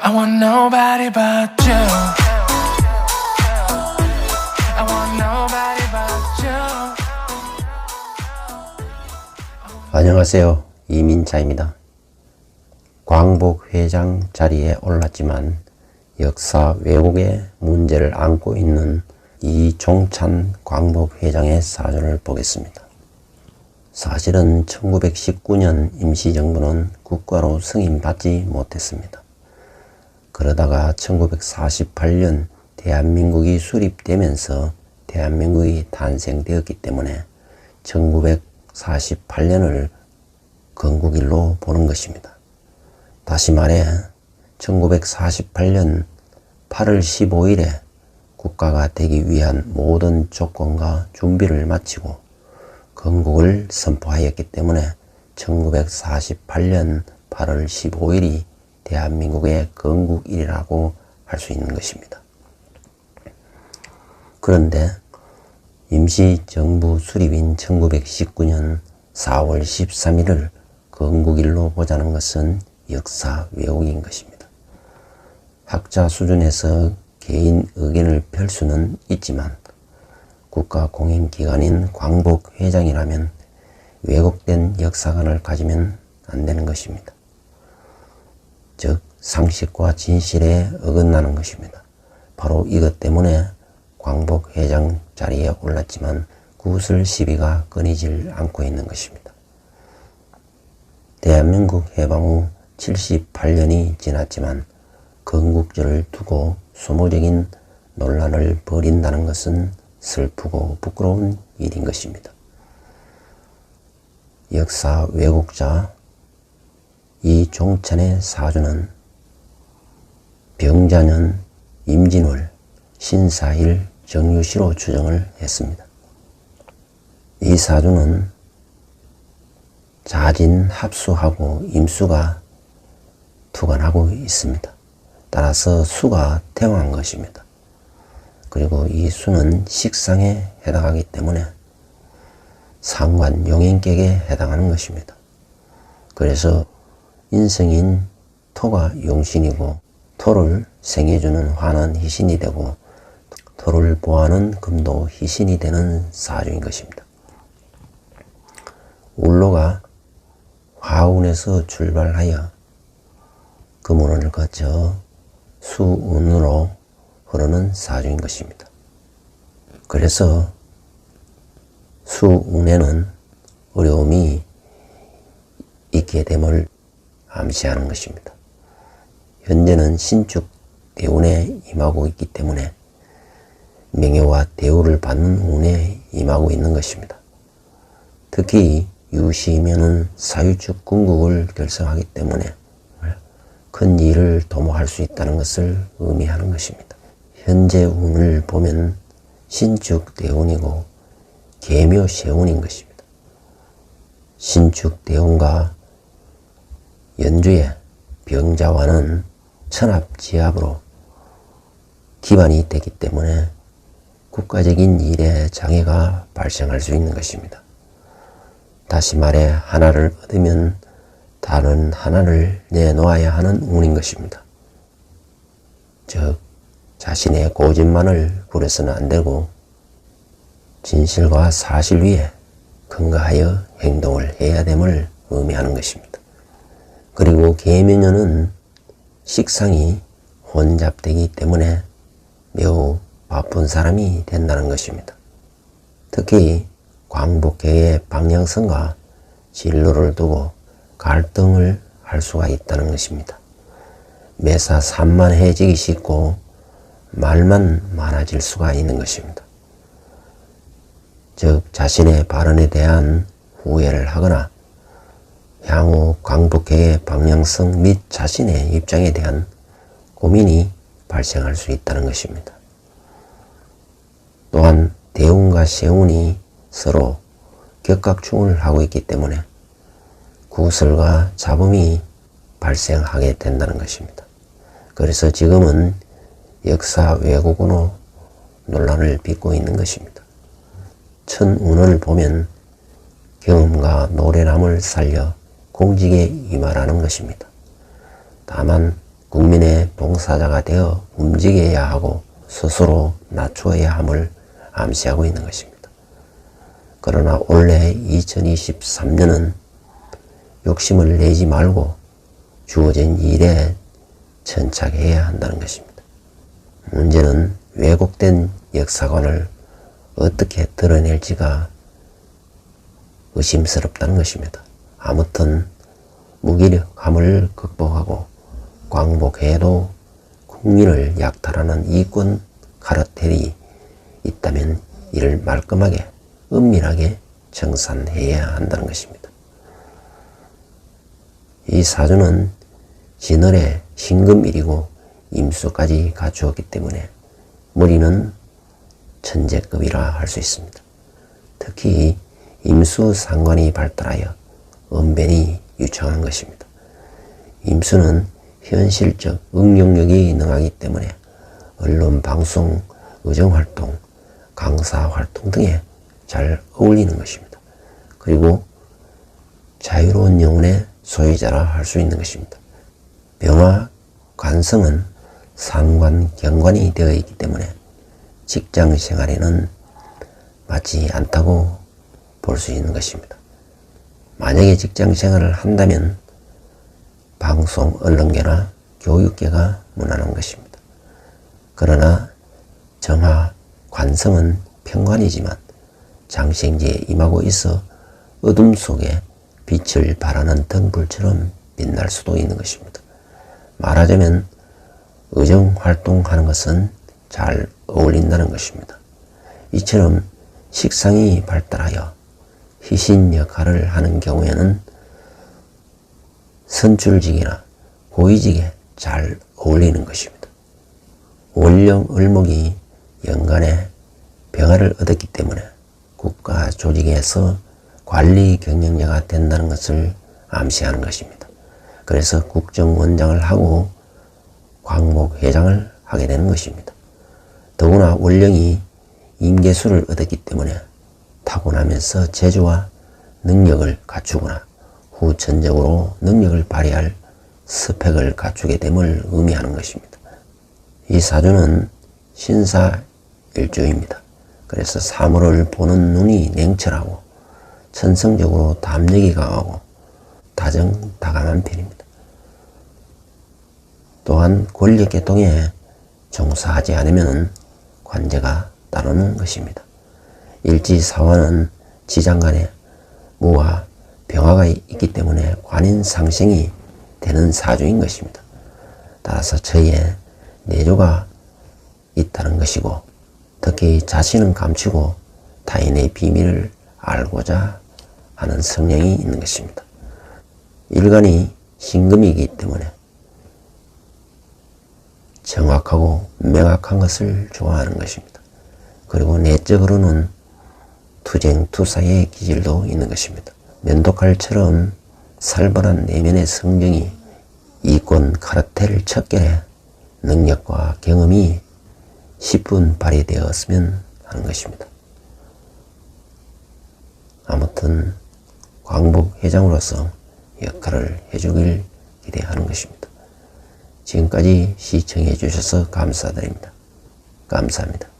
I want nobody but you. 안녕하세요. 이민자입니다. 광복 회장 자리에 올랐지만 역사 왜곡의 문제를 안고 있는 이종찬 광복 회장의 사전을 보겠습니다. 사실은 1919년 임시정부는 국가로 승인받지 못했습니다. 그러다가 1948년 대한민국이 수립되면서 대한민국이 탄생되었기 때문에 1948년을 건국일로 보는 것입니다. 다시 말해 1948년 8월 15일에 국가가 되기 위한 모든 조건과 준비를 마치고 건국을 선포하였기 때문에 1948년 8월 15일이 대한민국의 건국일이라고 할 수 있는 것입니다. 그런데 임시정부 수립인 1919년 4월 13일을 건국일로 보자는 것은 역사 왜곡인 것입니다. 학자 수준에서 개인 의견을 펼 수는 있지만 국가 공인기관인 광복회장이라면 왜곡된 역사관을 가지면 안 되는 것입니다. 즉 상식과 진실에 어긋나는 것입니다. 바로 이것 때문에 광복 회장 자리에 올랐지만 구슬 시비가 끊이질 않고 있는 것입니다. 대한민국 해방 후 78년이 지났지만 건국절을 두고 소모적인 논란을 벌인다는 것은 슬프고 부끄러운 일인 것입니다. 역사 왜곡자 이 종찬의 사주는 병자년 임진월 신사일 정유시로 추정을 했습니다. 이 사주는 자진 합수하고 임수가 투관하고 있습니다. 따라서 수가 태왕한 것입니다. 그리고 이 수는 식상에 해당하기 때문에 상관 용인격에 해당하는 것입니다. 그래서 인성인 토가 용신이고 토를 생해주는 화는 희신이 되고 토를 보하는 금도 희신이 되는 사주인 것입니다. 울로가 화운에서 출발하여 금운을 거쳐 수운으로 흐르는 사주인 것입니다. 그래서 수운에는 어려움이 있게 됨을 암시하는 것입니다. 현재는 신축 대운에 임하고 있기 때문에 명예와 대우를 받는 운에 임하고 있는 것입니다. 특히 유시면은 사유축 궁극을 결성하기 때문에 큰 일을 도모할 수 있다는 것을 의미하는 것입니다. 현재 운을 보면 신축 대운이고 계묘 세운인 것입니다. 신축 대운과 연주의 병자와는 천합지합으로 기반이 되기 때문에 국가적인 일에 장애가 발생할 수 있는 것입니다. 다시 말해 하나를 얻으면 다른 하나를 내놓아야 하는 운인 것입니다. 즉 자신의 고집만을 부려서는 안 되고 진실과 사실 위에 근거하여 행동을 해야 됨을 의미하는 것입니다. 그리고 계면연은 식상이 혼잡되기 때문에 매우 바쁜 사람이 된다는 것입니다. 특히 광복회의 방향성과 진로를 두고 갈등을 할 수가 있다는 것입니다. 매사 산만해지기 쉽고 말만 많아질 수가 있는 것입니다. 즉 자신의 발언에 대한 후회를 하거나 향후 광복회의 방향성 및 자신의 입장에 대한 고민이 발생할 수 있다는 것입니다. 또한 대운과 세운이 서로 격각충을 하고 있기 때문에 구설과 잡음이 발생하게 된다는 것입니다. 그래서 지금은 역사 왜곡으로 논란을 빚고 있는 것입니다. 천운을 보면 경험과 노래남을 살려 공직에 임하라는 것입니다. 다만 국민의 봉사자가 되어 움직여야 하고 스스로 낮추어야 함을 암시하고 있는 것입니다. 그러나 올해 2023년은 욕심을 내지 말고 주어진 일에 천착해야 한다는 것입니다. 문제는 왜곡된 역사관을 어떻게 드러낼지가 의심스럽다는 것입니다. 아무튼 무기력함을 극복하고 광복해도 국민을 약탈하는 이권 카르텔이 있다면 이를 말끔하게 은밀하게 정산해야 한다는 것입니다. 이 사주는 진월에 신금일이고 임수까지 갖추었기 때문에 무리는 천재급이라 할 수 있습니다. 특히 임수 상관이 발달하여 언변이 유창한 것입니다. 임수는 현실적 응용력이 능하기 때문에 언론, 방송, 의정활동, 강사활동 등에 잘 어울리는 것입니다. 그리고 자유로운 영혼의 소유자라 할 수 있는 것입니다. 병화 관성은 상관, 경관이 되어 있기 때문에 직장 생활에는 맞지 않다고 볼 수 있는 것입니다. 만약에 직장 생활을 한다면 방송, 언론계나 교육계가 무난한 것입니다. 그러나 정화, 관성은 평관이지만 장생지에 임하고 있어 어둠 속에 빛을 발하는 등불처럼 빛날 수도 있는 것입니다. 말하자면 의정 활동하는 것은 잘 어울린다는 것입니다. 이처럼 식상이 발달하여 희신 역할을 하는 경우에는 선출직이나 고위직에 잘 어울리는 것입니다. 원령 을목이 연간에 병화를 얻었기 때문에 국가 조직에서 관리 경영자가 된다는 것을 암시하는 것입니다. 그래서 국정원장을 하고 광복회장을 하게 되는 것입니다. 더구나 원령이 임계수를 얻었기 때문에 타고나면서 재주와 능력을 갖추거나 후천적으로 능력을 발휘할 스펙을 갖추게 됨을 의미하는 것입니다. 이 사주는 신사일주입니다. 그래서 사물을 보는 눈이 냉철하고 천성적으로 담력이 강하고 다정다감한 편입니다. 또한 권력계통에 종사하지 않으면 관제가 따르는 것입니다. 일지사화는 지장간에 무와 병화가 있기 때문에 관인 상생이 되는 사주인 것입니다. 따라서 저희의 내조가 있다는 것이고 특히 자신은 감추고 타인의 비밀을 알고자 하는 성향이 있는 것입니다. 일간이 신금이기 때문에 정확하고 명확한 것을 좋아하는 것입니다. 그리고 내적으로는 투쟁, 투사의 기질도 있는 것입니다. 면도칼처럼 살벌한 내면의 성정이 이권 카르텔 척결에 능력과 경험이 10분 발휘되었으면 하는 것입니다. 아무튼 광복 회장으로서 역할을 해주길 기대하는 것입니다. 지금까지 시청해 주셔서 감사드립니다. 감사합니다.